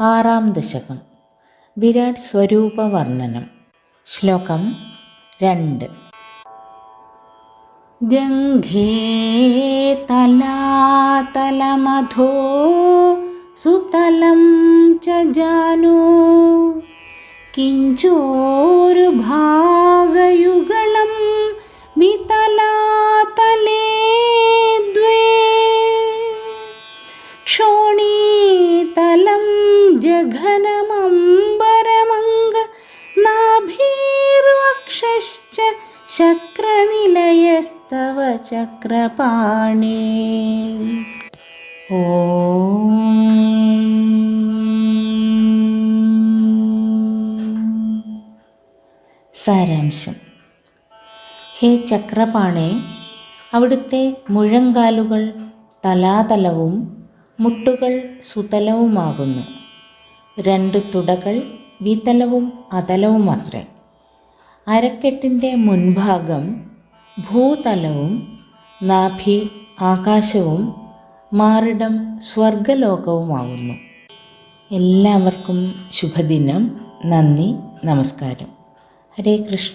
ആറാം ദശകം. വിരാട് സ്വരൂപ വർണനം ശ്ലോകം രണ്ട്. ഗംഘേ തലാതലമധോ സുതലം ച ജാനു. കിഞ്ചോരുഭാഗയുഗളം വിതലാതലേ नाभीर्वक्षश्च शक्रनिलयस्तव चक्रपाणे ॐ സാരാംശം ഹേ ചക്രപാണേ അവിടുത്തെ മുഴങ്കാലുകൾ തലാതലവും മുട്ടുകൾ സുതലവുമാകുന്നു രണ്ട് തുടകൾ വിതലവും അതലവുമത്രേ അരക്കെട്ടിന്റെ മുൻഭാഗം ഭൂതലവും നാഭി ആകാശവും മാറിടം സ്വർഗലോകവുമാകുന്നു എല്ലാവർക്കും ശുഭദിനം. നന്ദി. നമസ്കാരം. ഹരേ കൃഷ്ണ.